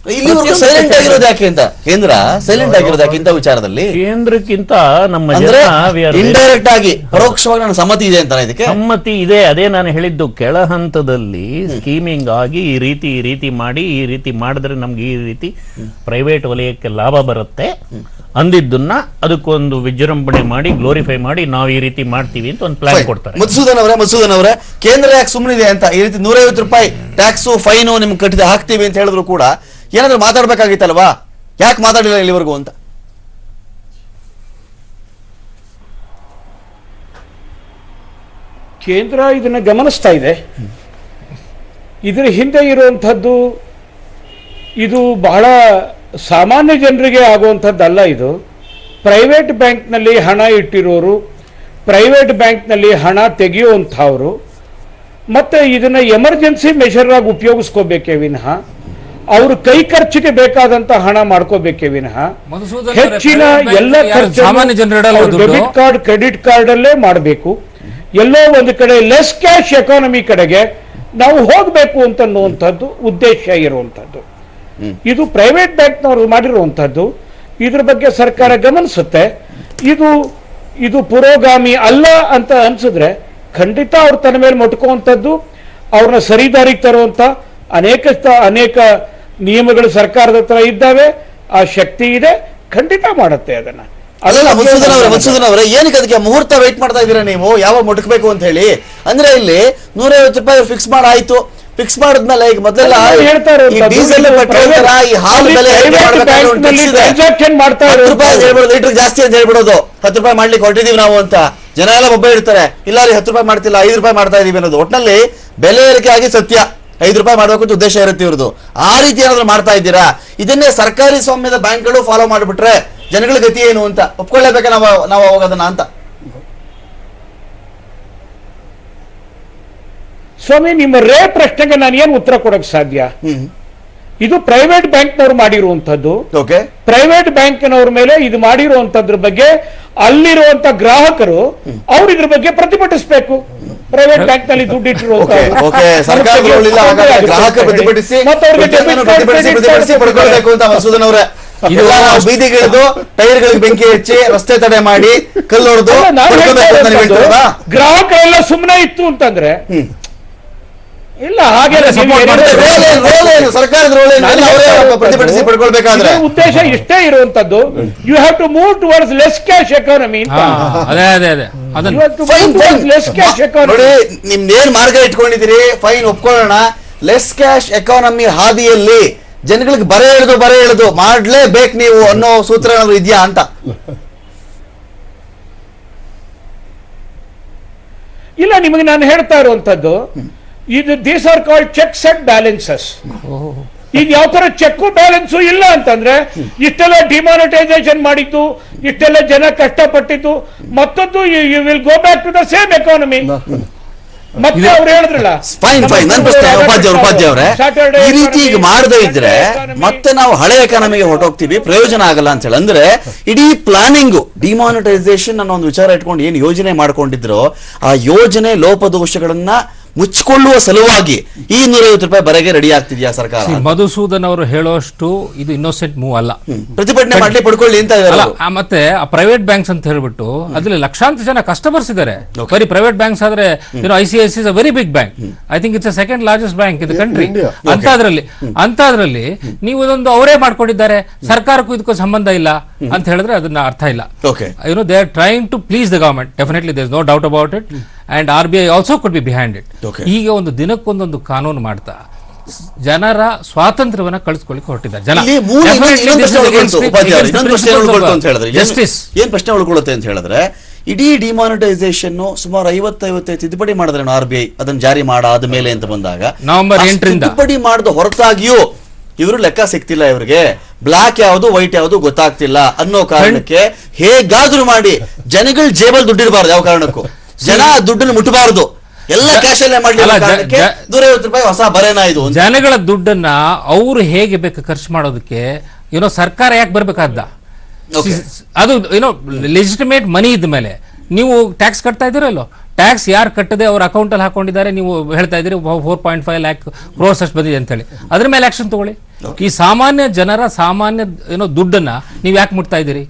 ಇಲ್ಲಿವರೆಗೂ ಸೈಲೆಂಟ್ ಆಗಿರೋದು ಯಾಕೆ ಅಂತ? ಕೇಂದ್ರ ಸೈಲೆಂಟ್ ಆಗಿರೋದು ಯಾಕೆ ಇಂಥ ವಿಚಾರದಲ್ಲಿ? ಕೇಂದ್ರಕ್ಕಿಂತ ನಮ್ಮ ಅಂದ್ರೆ ಇಂಡೈರೆಕ್ಟ್ ಆಗಿ ಪರೋಕ್ಷವಾಗಿ ನನ್ನ ಸಮ್ಮತಿ ಇದೆ ಅಂತ ಇದಕ್ಕೆ? ಸಮ್ಮತಿ ಇದೆ. ಅದೇ ನಾನು ಹೇಳಿದ್ದು ಕೆಳ ಹಂತದಲ್ಲಿ ಸ್ಕೀಮಿಂಗ್ ಆಗಿ ಈ ರೀತಿ ಈ ರೀತಿ ಮಾಡಿ ಈ ರೀತಿ ಮಾಡಿದ್ರೆ ನಮ್ಗೆ ಈ ರೀತಿ ಪ್ರೈವೇಟ್ ವಲಯಕ್ಕೆ ಲಾಭ ಬರುತ್ತೆ. ಅಂದಿದ್ದನ್ನ ಅದಕ್ಕೊಂದು ವಿಜೃಂಭಣೆ ಮಾಡಿ ಗ್ಲೋರಿಫೈ ಮಾಡಿ ನಾವು ಈ ರೀತಿ ಮಾಡ್ತೀವಿ ಅಂತ ಒಂದು ಪ್ಲಾನ್ ಕೊಡ್ತಾರೆ. ಮಧುಸೂದನ್ ಅವರೇ ಮಧುಸೂದನ್ ಅವರೇ ಕೇಂದ್ರ ಯಾಕೆ ಸುಮ್ಮನಿದೆ ಅಂತ ಈ ರೀತಿ ನೂರೈವತ್ತು ರೂಪಾಯಿ ಟ್ಯಾಕ್ಸು ಫೈನು ನಿಮ್ಗೆ ಕಟ್ಟಿದ ಹಾಕ್ತೀವಿ ಅಂತ ಹೇಳಿದ್ರು ಕೂಡ ಏನಾದ್ರು ಮಾತಾಡಬೇಕಾಗಿತ್ತಲ್ವಾ? ಯಾಕೆ ಮಾತಾಡಿಲ್ಲ ಇಲ್ಲಿವರೆಗೂ ಅಂತ? ಕೇಂದ್ರ ಇದನ್ನು ಗಮನಿಸ್ತಾ ಇದೆ. ಇದರ ಹಿಂದೆ ಇರುವಂಥದ್ದು ಇದು ಬಹಳ ಸಾಮಾನ್ಯ ಜನರಿಗೆ ಆಗುವಂಥದ್ದಲ್ಲ ಇದು. ಪ್ರೈವೇಟ್ ಬ್ಯಾಂಕ್ನಲ್ಲಿ ಹಣ ಇಟ್ಟಿರೋರು, ಪ್ರೈವೇಟ್ ಬ್ಯಾಂಕ್ನಲ್ಲಿ ಹಣ ತೆಗೆಯುವಂಥವ್ರು. ಮತ್ತು ಇದನ್ನು ಎಮರ್ಜೆನ್ಸಿ ಮೆಷರ್ ಆಗಿ ಉಪಯೋಗಿಸ್ಕೋಬೇಕೇ ವಿನಃ. ಅವರು ಕೈ ಖರ್ಚಿಗೆ ಬೇಕಾದಂತ ಹಣ ಮಾಡ್ಕೋಬೇಕೇ ವಿನಃ ಹೆಚ್ಚಿನ ಎಲ್ಲ ಇಡಲ್ಲ ಡೆಬಿಟ್ ಕಾರ್ಡ್ ಕ್ರೆಡಿಟ್ ಕಾರ್ಡ್ ಅಲ್ಲೇ ಮಾಡಬೇಕು. ಎಲ್ಲೋ ಒಂದು ಕಡೆ ಲೆಸ್ ಕ್ಯಾಶ್ ಎಕಾನಮಿ ಕಡೆಗೆ ನಾವು ಹೋಗಬೇಕು ಅಂತ ಅನ್ನುವಂಥದ್ದು ಉದ್ದೇಶ ಇರುವಂಥದ್ದು. ಇದು ಪ್ರೈವೇಟ್ ಬ್ಯಾಂಕ್ನವರು ಮಾಡಿರುವಂಥದ್ದು. ಇದ್ರ ಬಗ್ಗೆ ಸರ್ಕಾರ ಗಮನಿಸುತ್ತೆ. ಇದು ಇದು ಪುರೋಗಾಮಿ ಅಲ್ಲ ಅಂತ ಅನ್ಸಿದ್ರೆ ಖಂಡಿತ ಅವ್ರ ತನ್ನ ಮೇಲೆ ಮುಟ್ಕೋವಂಥದ್ದು ಅವ್ರನ್ನ ಸರಿದಾರಿಗೆ ತರುವಂತ ಅನೇಕ ಅನೇಕ ನಿಯಮಗಳು ಸರ್ಕಾರದ ಹತ್ರ ಇದ್ದಾವೆ ಆ ಶಕ್ತಿ ಇದೆ ಖಂಡಿತ ಮಾಡುತ್ತೆ ಅದನ್ನ. ಅದೆಲ್ಲ ಮಧುಸೂದನ್ ಅವರೇ ನಾನು- ಅವರೇ ಏನಕ್ಕೆ ಅದಕ್ಕೆ ಮುಹೂರ್ತ ವೇಟ್ ಮಾಡ್ತಾ ಇದ್ದೀರಾ ನೀವು? ಯಾವಾಗ ಮುಟ್ಕಬೇಕು ಅಂತ ಹೇಳಿ. ಅಂದ್ರೆ ಇಲ್ಲಿ ನೂರೈವತ್ತು ರೂಪಾಯಿ ಫಿಕ್ಸ್ ಮಾಡಾಯ್ತು. ಫಿಕ್ಸ್ ಮಾಡಿದ್ಮೇಲೆ ಈಗ ಮೊದಲೆಲ್ಲ ಹೇಳ್ತಾರೆ ಈ ಡೀಸೆಲ್ ಪೆಟ್ರೋಲ್ ಈ ಹಾಲು ಬೆಲೆ ರೂಪಾಯಿ ಹೇಳ್ಬಿಡೋದು ಲೀಟರ್ ಜಾಸ್ತಿ ಅಂತ ಹೇಳ್ಬಿಡೋದು. ಹತ್ತು ರೂಪಾಯಿ ಮಾಡ್ಲಿಕ್ಕೆ ಹೊರಟಿದೀವಿ ನಾವು ಅಂತ. ಜನ ಎಲ್ಲ ಒಬ್ಬ ಇರ್ತಾರೆ ಇಲ್ಲ ರೀ ಹತ್ತು ರೂಪಾಯಿ ಮಾಡ್ತಿಲ್ಲ ಐದು ರೂಪಾಯಿ ಮಾಡ್ತಾ ಇದೀವಿ ಅನ್ನೋದು. ಒಟ್ನಲ್ಲಿ ಬೆಲೆ ಏರಿಕೆ ಆಗಿ ಸತ್ಯ. ಐದು ರೂಪಾಯಿ ಮಾಡಬೇಕು ಅಂತ ಉದ್ದೇಶ ಇರುತ್ತೆ ಇವ್ರದ್ದು. ಆ ರೀತಿ ಏನಾದ್ರು ಮಾಡ್ತಾ ಇದ್ದೀರಾ? ಇದನ್ನೇ ಸರ್ಕಾರಿ ಸ್ವಾಮ್ಯದ ಬ್ಯಾಂಕ್ಗಳು ಫಾಲೋ ಮಾಡಿಬಿಟ್ರೆ ಜನಗಳ ಗತಿ ಏನು ಅಂತ ಒಪ್ಕೊಳ್ಳೇಬೇಕಾ ನಾವು ನಾವು ಅವಾಗ ಅದನ್ನ ಅಂತ? ಸ್ವಾಮಿ ನಿಮ್ಮ ರೇ ಪ್ರಶ್ನೆಗೆ ನಾನು ಏನು ಉತ್ತರ ಕೊಡಕ್ ಸಾಧ್ಯ? ಹ್ಮ್. ಇದು ಪ್ರೈವೇಟ್ ಬ್ಯಾಂಕ್ನವ್ರು ಮಾಡಿರುವಂತದ್ದು ಓಕೆ ಪ್ರೈವೇಟ್ ಬ್ಯಾಂಕ್ನವ್ರ ಮೇಲೆ ಇದು ಮಾಡಿರುವಂತದ್ರ ಬಗ್ಗೆ ಅಲ್ಲಿರುವಂತ ಗ್ರಾಹಕರು ಅವ್ರು ಇದ್ರ ಬಗ್ಗೆ ಪ್ರತಿಭಟಿಸಬೇಕು. ಪ್ರೈವೇಟ್ ಬ್ಯಾಂಕ್ನಲ್ಲಿ ದುಡ್ಡು ಇಟ್ಟಿರುವಂತಹ ಬೀದಿಗಿಳಿದು ಟೈರ್ಗಳಿಗೆ ಬೆಂಕಿ ಹಚ್ಚಿ ರಸ್ತೆ ತಡೆ ಮಾಡಿ ಕಲ್ಲು ಹೊಡೆದು ಪಡ್ಕೊಳ್ಬೇಕು ಅಂತ ಗ್ರಾಹಕರೆಲ್ಲ ಸುಮ್ಮನೆ ಇತ್ತು ಅಂತಂದ್ರೆ ಇಲ್ಲ ಏನು? ಸರ್ಕಾರದ ಏನು ಪ್ರತಿಭಟಿಸಿ ಪಡ್ಕೊಳ್ಬೇಕಾದ್ರೆ ಉದ್ದೇಶ ಇಷ್ಟೇ ಇರುವಂತದ್ದು you have to move towards less cash economy ಏನ್ ಅದೇ cash economy. ನೋಡಿ ನಿಮ್ದೇನ್ ಮಾರ್ಗ ಇಟ್ಕೊಂಡಿದ್ದೀರಿ? ಫೈನ್ ಒಪ್ಕೊಳ್ಳೋಣ. ಲೆಸ್ ಕ್ಯಾಶ್ ಎಕಾನಮಿ ಹಾದಿಯಲ್ಲಿ. ಜನಗಳಿಗೆ ಬರೆ ಎಳೆದು ಬರೆ ಎಳೆದು ಮಾಡ್ಲೇಬೇಕು ನೀವು ಅನ್ನೋ ಸೂತ್ರ ಏನಾದ್ರು ಇದೆಯಾ ಅಂತ? ಇಲ್ಲ ನಿಮಗೆ ನಾನು ಹೇಳ್ತಾ ಇರುವಂತದ್ದು ಇದು these are called checks and balances ಈಗ ಯಾವ ತರ ಚೆಕ್ ಬ್ಯಾಲೆನ್ಸು ಇಲ್ಲ ಅಂತಂದ್ರೆ ಇಷ್ಟೆಲ್ಲ ಡಿಮಾನಿಟೈಸೇಷನ್ ಮಾಡಿದ್ದು ಇಷ್ಟೆಲ್ಲ ಜನ ಕಷ್ಟಪಟ್ಟಿದ್ದು ಮತ್ತೊಂದು you will go back to the same economy ಮತ್ತೆ ಅವ್ರು ಹೇಳಿದ್ರಲ್ಲ ಫೈನ್ ಫೈನ್ ನನ್ನ ಪ್ರಶ್ನೆ ಉಪಾಧ್ಯ ಅವರೇ ಈ ರೀತಿ ಈಗ ಮಾಡದೇ ಇದ್ರೆ ಮತ್ತೆ ನಾವು ಹಳೆ ಎಕಾನಮಿಗೆ ಹೊರಟೋಗ್ತೀವಿ ಪ್ರಯೋಜನ ಆಗಲ್ಲ ಅಂತ ಹೇಳಿ ಅಂದ್ರೆ ಇಡೀ ಪ್ಲಾನಿಂಗ್ ಡಿಮಾನಿಟೈಸೇಷನ್ ಅನ್ನೋ ಒಂದು ವಿಚಾರ ಇಟ್ಕೊಂಡು ಏನು ಯೋಜನೆ ಮಾಡ್ಕೊಂಡಿದ್ರು ಆ ಯೋಜನೆ ಲೋಪದೋಷಗಳನ್ನ ಮುಚ್ಚಿಕೊಳ್ಳುವ ಸಲುವಾಗಿ ಈ ನೂರೈವತ್ತು ರೂಪಾಯಿ ಬರೆಗೆ ರೆಡಿ ಆಗ್ತಿದ್ಯಾ ಸರ್ಕಾರ? ಮಧುಸೂದನ್ ಅವರು ಹೇಳೋಷ್ಟು ಇದು ಇನ್ನೋಸೆಂಟ್ ಮೂವ್ ಅಲ್ಲ. ಪ್ರತಿಭಟನೆ ಮಾಡಲಿ ಪಡ್ಕೊಳ್ಳಿ ಅಂತ ಇದಾರೆ ಮತ್ತೆ ಆ ಪ್ರೈವೇಟ್ ಬ್ಯಾಂಕ್ಸ್ ಅಂತ ಹೇಳ್ಬಿಟ್ಟು ಅದ್ರಲ್ಲಿ ಲಕ್ಷಾಂತರ ಜನ ಕಸ್ಟಮರ್ಸ್ ಇದ್ದಾರೆ Okay. ಬರೀ ಪ್ರೈವೇಟ್ ಬ್ಯಾಂಕ್ಸ್ ಆದ್ರೆ I C I C is a very big bank I think it's second largest bank in country. ಅಂತದ್ರಲ್ಲಿ ಅಂತದ್ರಲ್ಲಿ ನೀವು ಇದೊಂದು ಅವರೇ ಮಾಡ್ಕೊಂಡಿದ್ದಾರೆ. ಸರ್ಕಾರಕ್ಕೂ ಇದಕ್ಕೂ ಸಂಬಂಧ ಇಲ್ಲ ಅಂತ ಹೇಳಿದ್ರೆ ಅದನ್ನ ಅರ್ಥ ಇಲ್ಲ. You know they are trying to please the government definitely there no doubt about it and R B I also could be behind it ಹೀಗೆ ಈಗ ಒಂದು ದಿನಕ್ಕೊಂದೊಂದು ಕಾನೂನು ಮಾಡ್ತಾ ಜನರ ಸ್ವಾತಂತ್ರ್ಯವನ್ನ ಕಳಿಸ್ಕೊಳ್ಳಿಕ್ಕೆ ಹೊರಟಿದ್ದಾರೆ ಜನ. ಏನ್- ಜಸ್ಟಿಸ್ ಏನ್ ಪ್ರಶ್ನೆ ಉಳ್ಕೊಳ್ಳುತ್ತೆ ಅಂತ ಹೇಳಿದ್ರೆ ಇಡೀ ಡಿಮಾನಿಟೈಸೇಷನ್ ಸುಮಾರು ಐವತ್ತೈವತ್ತೈದು ತಿದ್ದುಪಡಿ ಮಾಡಿದ್ರೆ ಆರ್ ಬಿ ಐ ಅದನ್ನ ಜಾರಿ ಮಾಡಾದ ಮೇಲೆ ಅಂತ ಬಂದಾಗ ನವೆಂಬರ್ ಎಂಟರಿಂದ. ತಿದ್ದುಪಡಿ ಮಾಡಿದ ಹೊರತಾಗಿಯೂ ಇವರು ಲೆಕ್ಕ ಸಿಗ್ತಿಲ್ಲ ಇವರಿಗೆ. ಬ್ಲಾಕ್ ಯಾವುದು ವೈಟ್ ಯಾವುದು ಗೊತ್ತಾಗ್ತಿಲ್ಲ ಅನ್ನೋ ಕಾರಣಕ್ಕೆ ಹೇಗಾದ್ರೂ ಮಾಡಿ ಜನಗಳ ಜೇಬಲ್ ದುಡ್ಡಿರಬಾರ್ದು ಯಾವ ಕಾರಣಕ್ಕೂ. ಜನ ದುಡ್ಡನ್ನು ಮುಟ್ಟಬಾರದು. ಎಲ್ಲ ಕ್ಯಾಶ್ ಅಲ್ಲೇ ಮಾಡ್ಲಿಕ್ಕೆ ರೂಪಾಯಿ ಹೊಸ ಬರೇನಾ ಇದು ಜನಗಳ ದುಡ್ಡನ್ನ ಅವ್ರು ಹೇಗೆ ಬೇಕು ಖರ್ಚು ಮಾಡೋದಕ್ಕೆ ಏನೋ ಸರ್ಕಾರ ಯಾಕೆ ಬರ್ಬೇಕಾದ. ಅದು ಏನೋ ಲೆಜಿಟಿಮೇಟ್ ಮನಿ ಇದ್ಮೇಲೆ. ನೀವು ಟ್ಯಾಕ್ಸ್ ಕಟ್ತಾ ಇದ್ದೀರಲ್ಲೋ ಟ್ಯಾಕ್ಸ್ ಯಾರು ಕಟ್ಟದೆ ಅವ್ರ ಅಕೌಂಟಲ್ಲಿ ಹಾಕೊಂಡಿದ್ದಾರೆ ನೀವು ಹೇಳ್ತಾ ಇದ್ದೀರಿ four point five lakh crores ಅಷ್ಟು ಬಂದಿದೆ ಅಂತ ಹೇಳಿ. ಅದ್ರ ಮೇಲೆ ಆಕ್ಷನ್ ತಗೊಳ್ಳಿ. ಈ ಸಾಮಾನ್ಯ ಜನರ ಸಾಮಾನ್ಯ ಏನೋ ದುಡ್ಡನ್ನ ನೀವು ಯಾಕೆ ಮುಟ್ತಾ ಇದ್ದೀರಿ?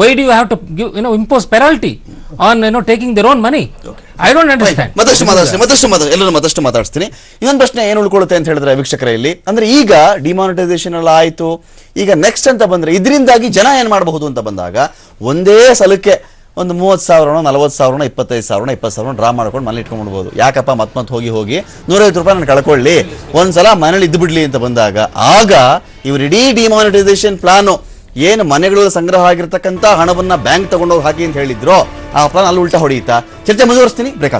Why do you have to give ಏನೋ ಇಂಪೋಸ್ ಪೆನಾಲ್ಟಿ ಆನ್ ಏನೋ taking their own money I don't understand ಮತ್ತಷ್ಟು ಮಾತಾಡ್ತೀನಿ ಮತ್ತಷ್ಟು ಮಾತಾ ಎಲ್ಲರೂ ಮತ್ತಷ್ಟು ಮಾತಾಡ್ತೀನಿ ಇನ್ನೊಂದು ಪ್ರಶ್ನೆ ಏನು ಉಳ್ಕೊಳ್ಳುತ್ತೆ ಅಂತ ಹೇಳಿದ್ರೆ ವೀಕ್ಷಕರ ಇಲ್ಲಿ. ಅಂದ್ರೆ ಈಗ ಡಿಮಾನಿಟೈಸೇಷನ್ ಎಲ್ಲ ಆಯಿತು. ಈಗ ನೆಕ್ಸ್ಟ್ ಅಂತ ಬಂದ್ರೆ ಇದರಿಂದಾಗಿ ಜನ ಏನ್ ಮಾಡಬಹುದು ಅಂತ ಬಂದಾಗ ಒಂದೇ ಸಲಕ್ಕೆ ಒಂದು ಮೂವತ್ತು ಸಾವಿರನೋ, ನಲವತ್ತು ಸಾವಿರನೋ, ಇಪ್ಪತ್ತೈದು ಸಾವಿರನೋ, ಇಪ್ಪತ್ತು ಸಾವಿರ ಡ್ರಾ ಮಾಡ್ಕೊಂಡು ಮನೇಲಿ ಇಟ್ಕೊಂಡ್ಬಿಡ್ಬೋದು ಯಾಕಪ್ಪ ಮತ್ ಮತ್ತೆ ಹೋಗಿ ಹೋಗಿ ನೂರೈವತ್ತು ರೂಪಾಯಿ ನಾನು ಕಳ್ಕೊಳ್ಳಿ, ಒಂದ್ಸಲ ಮನೇಲಿ ಇದ್ದು ಬಿಡ್ಲಿ ಅಂತ ಬಂದಾಗ ಆಗ ಇವ್ರು ಇಡೀ ಡಿಮಾನಿಟೈಸೇಷನ್ ಪ್ಲಾನು ಏನು ಮನೆಗಳಲ್ಲಿ ಸಂಗ್ರಹ ಆಗಿರ್ತಕ್ಕಂಥ ಹಣವನ್ನ ಬ್ಯಾಂಕ್ ತಗೊಂಡೋಗಿ ಹಾಕಿ ಅಂತ ಹೇಳಿದ್ರು, ಆ ಪ್ಲಾನ್ ಅಲ್ಲಿ ಉಲ್ಟಾ ಹೊಡೆಯುತ್ತಾ ಚರ್ಚೆ ಮುಂದುವರಿಸ್ತೀನಿ ಬ್ರೇಕ್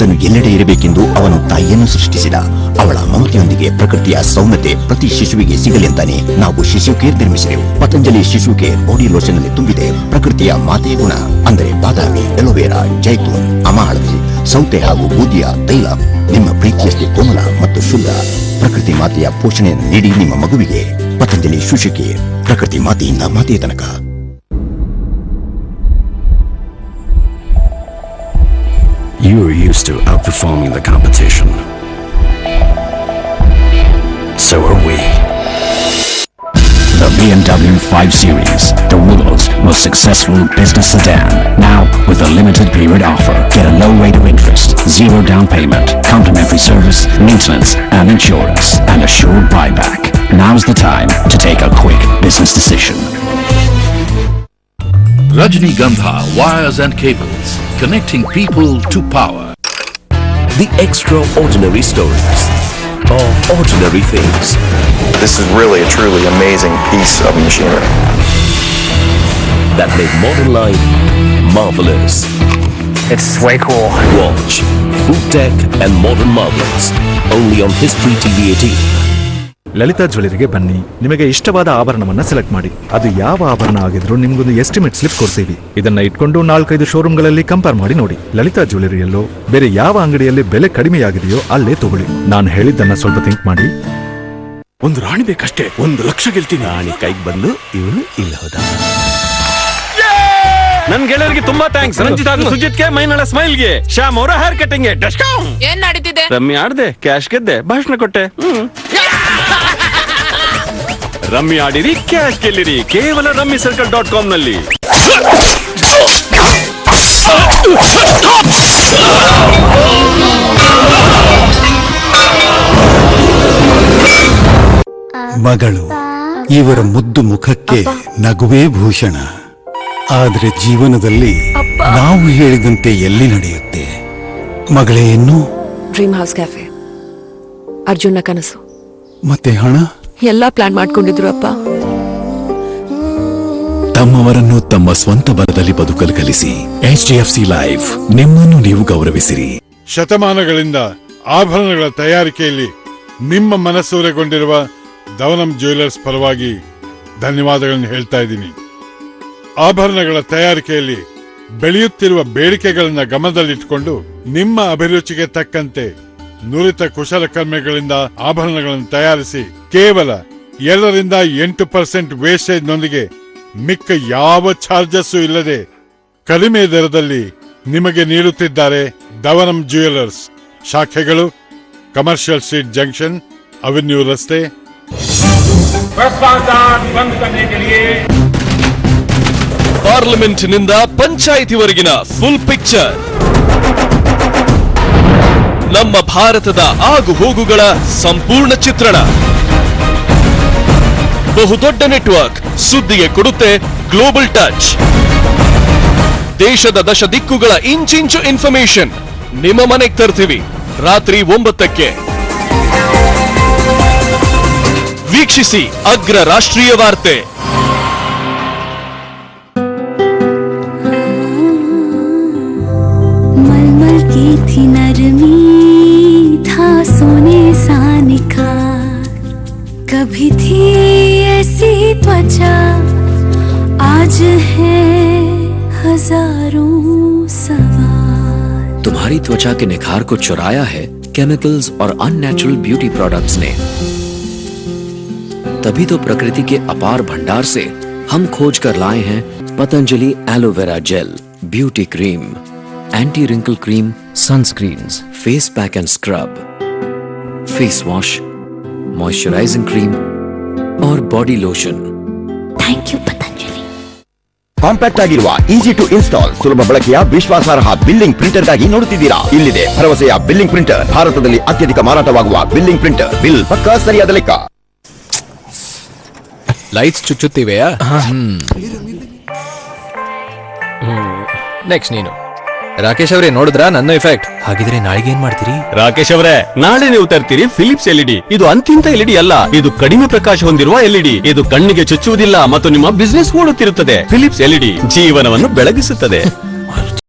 ತನು ಎಲ್ಲೆಡೆ ಇರಬೇಕೆಂದು ಅವನು ತಾಯಿಯನ್ನು ಸೃಷ್ಟಿಸಿದ. ಅವಳ ಮಮತೆಯೊಂದಿಗೆ ಪ್ರಕೃತಿಯ ಸೌಮ್ಯತೆ ಪ್ರತಿ ಶಿಶುವಿಗೆ ಸಿಗಲೆಂತಾನೆ ನಾವು ಶಿಶು ಕೇರ್ ನಿರ್ಮಿಸಿದೆವು. ಪತಂಜಲಿ ಶಿಶು ಕೇರ್ ಬಾಡಿ ಲೋಷನ್ನಲ್ಲಿ ತುಂಬಿದೆ. ಪ್ರಕೃತಿಯ ಮಾತೆಯ ಗುಣ ಅಂದರೆ ಬಾದಾಮಿ ಎಲೋವೇರಾ ಜೈತೂನ್ ಅಮಹಳದಿ ಸೌತೆ ಹಾಗೂ ಬೂದಿಯ ತೈಲ. ನಿಮ್ಮ ಪ್ರೀತಿಯಷ್ಟೇ ಕೋಮಲ ಮತ್ತು ಶುದ್ಧ. ಪ್ರಕೃತಿ ಮಾತೆಯ ಪೋಷಣೆಯನ್ನು ನೀಡಿ ನಿಮ್ಮ ಮಗುವಿಗೆ ಪತಂಜಲಿ ಶಿಶು ಕೇರ್. ಪ್ರಕೃತಿ ಮಾತೆಯಿಂದ ಮಾತೆಯ ತನಕ. You're used to outperforming the competition. So are we. The BMW 5 Series, the world's most successful business sedan. Now with a limited period offer. Get a low rate of interest, zero down payment, complimentary service, maintenance, and insurance, and assured buyback. Now's the time to take a quick business decision. Rajni Gandha Wires and Cables, connecting people to power. The extraordinary stories of ordinary things. This is really a truly amazing piece of machinery. that make modern life marvelous. It's way cool. Watch Food Tech and Modern Marvels only on History TV 18. Lalitha ಜ್ಯುವೆಲರಿಗೆ ಬನ್ನಿ. ನಿಮಗೆ ಇಷ್ಟವಾದ ಆಭರಣವನ್ನ select ಮಾಡಿ. ಅದು ಯಾವ ಆಭರಣ ಆಗಿದ್ರು ನಿಮ್ಗೊಂದು estimate slip ಕೊಡ್ತೀವಿ. ಇದನ್ನ ಇಟ್ಕೊಂಡು ನಾಲ್ಕೈದು ಶೋರೂಮ್ಗಳಲ್ಲಿ ಕಂಪೇರ್ ಮಾಡಿ ನೋಡಿ. ಲಲಿತಾ ಜ್ಯುವೆಲರಿಯಲ್ಲೋ ಬೇರೆ ಯಾವ ಅಂಗಡಿಯಲ್ಲಿ ಬೆಲೆ ಕಡಿಮೆ ಆಗಿದೆಯೋ ಅಲ್ಲೇ ತಗೊಳ್ಳಿ. ನಾನು ಹೇಳಿದ್ದನ್ನ ಸ್ವಲ್ಪ ಥಿಂಕ್ ಮಾಡಿ. ಒಂದು ರಾಣಿ ಬೇಕಷ್ಟೇ ಒಂದು ಲಕ್ಷ ಗೆಲ್ತೀನಿ. ರಾಣಿ ಕೈಗೆ ಬಂದು ಇವನು ಇಲ್ಲ ಹೋದ. ನನ್ ಗೆಳೆಯರಿಗೆ ತುಂಬಾ ಥ್ಯಾಂಕ್ಸ್ ರಂಜಿತ್ ಹಾಗೂ ಸುಜಿತ್ಗೆ ಮೈನಳ ಸ್ಮೈಲ್ಗೆ ಶ್ಯಾಮ್ ಅವರ ಹೇರ್ ಕಟಿಂಗ್ಗೆ ಡಿಸ್ಕೌಂಟ್ ಏನ್ ನಡೀತಿದೆ? ರಮ್ಮಿ ಆಡ್ದೆ ಕ್ಯಾಶ್ ಗೆದ್ದೆ ಭಾಷಣ ಕೊಟ್ಟೆ. ಹ್ಮ್. ರಮ್ಮಿ ಆಡಿರಿ ಕ್ಯಾಶ್ ಗೆಲ್ಲಿರಿ. ಕೇವಲ ರಮ್ಮಿ ಸರ್ಕಲ್ ಡಾಟ್ ಕಾಮ್ನಲ್ಲಿ. ಮಗಳು ಇವರ ಮುದ್ದು ಮುಖಕ್ಕೆ ನಗುವೇ ಭೂಷಣ. ಆದರೆ ಜೀವನದಲ್ಲಿ ನಾವು ಹೇಳಿದಂತೆ ಎಲ್ಲಿ ನಡೆಯುತ್ತೆ? ಮಗಳೇ ಇನ್ನು? ಡ್ರೀಮ್ ಹೌಸ್ ಕ್ಯಾಫೆ ಅರ್ಜುನ ಕನಸು. ಮತ್ತೆ ಹಣ? ಎಲ್ಲಾ ಪ್ಲಾನ್ ಮಾಡ್ಕೊಂಡಿದ್ರು ಅಪ್ಪ. ತಮ್ಮವರನ್ನು ತಮ್ಮ ಸ್ವಂತ ಬಲದಲ್ಲಿ ಬದುಕಲು ಕಲಿಸಿ H D F C life ನಿಮ್ಮನ್ನು ನೀವು ಗೌರವಿಸಿರಿ. ಶತಮಾನಗಳಿಂದ ಆಭರಣಗಳ ತಯಾರಿಕೆಯಲ್ಲಿ ನಿಮ್ಮ ಮನಸ್ಸೂರೆಗೊಂಡಿರುವ ದವನಂ ಜ್ಯುವೆಲರ್ಸ್ ಪರವಾಗಿ ಧನ್ಯವಾದಗಳನ್ನು ಹೇಳ್ತಾ ಇದ್ದೀನಿ. ಆಭರಣಗಳ ತಯಾರಿಕೆಯಲ್ಲಿ ಬೆಳೆಯುತ್ತಿರುವ ಬೇಡಿಕೆಗಳನ್ನ ಗಮನದಲ್ಲಿಟ್ಟುಕೊಂಡು ನಿಮ್ಮ ಅಭಿರುಚಿಗೆ ತಕ್ಕಂತೆ ನುರಿತ ಕುಶಲಕರ್ಮಿಗಳಿಂದ ಆಭರಣಗಳನ್ನು ತಯಾರಿಸಿ ಕೇವಲ ಎರಡರಿಂದ ಎಂಟು ಪರ್ಸೆಂಟ್ ವೇಸ್ಟೇಜ್ನೊಂದಿಗೆ ಮಿಕ್ಕ ಯಾವ ಚಾರ್ಜಸ್ಸು ಇಲ್ಲದೆ ಕಡಿಮೆ ದರದಲ್ಲಿ ನಿಮಗೆ ನೀಡುತ್ತಿದ್ದಾರೆ ದವನಂ ಜ್ಯುವೆಲರ್ಸ್. ಶಾಖೆಗಳು ಕಮರ್ಷಿಯಲ್ ಸ್ಟ್ರೀಟ್ ಜಂಕ್ಷನ್ ಅವೆನ್ಯೂ ರಸ್ತೆ. ಪಾರ್ಲಿಮೆಂಟ್ನಿಂದ ಪಂಚಾಯಿತಿವರೆಗಿನ ಫುಲ್ ಪಿಕ್ಚರ್. ನಮ್ಮ ಭಾರತದ ಆಗು ಹೋಗುಗಳ ಸಂಪೂರ್ಣ ಚಿತ್ರಣ. ಬಹುದೊಡ್ಡ ನೆಟ್ವರ್ಕ್ ಸುದ್ದಿಗೆ ಕೊಡುತ್ತೆ ಗ್ಲೋಬಲ್ ಟಚ್. ದೇಶದ ದಶ ದಿಕ್ಕುಗಳ ಇಂಚಿಂಚು ಇನ್ಫಾರ್ಮೇಶನ್ ನಿಮ್ಮ ಮನೆಗೆ ತರ್ತೀವಿ ರಾತ್ರಿ ಒಂಬತ್ತಕ್ಕೆ. ವೀಕ್ಷಿಸಿ ಅಗ್ರ ರಾಷ್ಟ್ರೀಯ ವಾರ್ತೆ. आज है हज़ारों सवार तुम्हारी त्वचा के निखार को चुराया है केमिकल्स और अननेचुरल ब्यूटी प्रोडक्ट्स ने। तभी तो प्रकृति के अपार भंडार से हम खोज कर लाए हैं Patanjali aloe vera gel beauty cream anti wrinkle cream sunscreen face pack and scrub face wash moisturising cream और body lotion thank you Patanjali. Compact ಆಗಿರುವ ಈಸಿ ಟು ಇನ್ಸ್ಟಾಲ್ ಸುಲಭ ಬಳಕೆಯ ವಿಶ್ವಾಸಾರ್ಹ ಬಿಲ್ಲಿಂಗ್ ಪ್ರಿಂಟರ್ಗಾಗಿ ನೋಡುತ್ತಿದ್ದೀರಾ? ಇಲ್ಲಿದೆ ಭರವಸೆಯ ಬಿಲ್ಲಿಂಗ್ ಪ್ರಿಂಟರ್ ಭಾರತದಲ್ಲಿ ಅತ್ಯಧಿಕ ಮಾರಾಟವಾಗುವ ಬಿಲ್ಲಿಂಗ್ ಪ್ರಿಂಟರ್ ಬಿಲ್ ಪಕ್ಕ ಸರಿಯಾದ ಲೆಕ್ಕ. ಲೈಟ್ಸ್ ಚುಚ್ಚುತ್ತಿವೆಯಾ? ನೆಕ್ಸ್ಟ್ ನೀನು. ರಾಕೇಶ್ ಅವರೇ ನೋಡಿದ್ರಾ ನನ್ನ ಇಫೆಕ್ಟ್ ಹಾಗಿದ್ರೆ ನಾಳೆಗೆ ಏನ್ ಮಾಡ್ತೀರಿ? ರಾಕೇಶ್ ಅವರೇ ನಾಳೆ ನೀವು ತರ್ತೀರಿ ಫಿಲಿಪ್ಸ್ ಎಲ್ಇಡಿ ಇದು ಅಂತಿಂತ ಎಲ್ಇಡಿ ಅಲ್ಲ ಇದು ಕಡಿಮೆ ಪ್ರಕಾಶ ಹೊಂದಿರುವ ಎಲ್ಇಡಿ ಇದು ಕಣ್ಣಿಗೆ ಚುಚ್ಚುವುದಿಲ್ಲ ಮತ್ತು ನಿಮ್ಮ ಬಿಸ್ನೆಸ್ ಓಡುತ್ತಿರುತ್ತದೆ. ಫಿಲಿಪ್ಸ್ ಎಲ್ಇಡಿ ಜೀವನವನ್ನು ಬೆಳಗಿಸುತ್ತದೆ.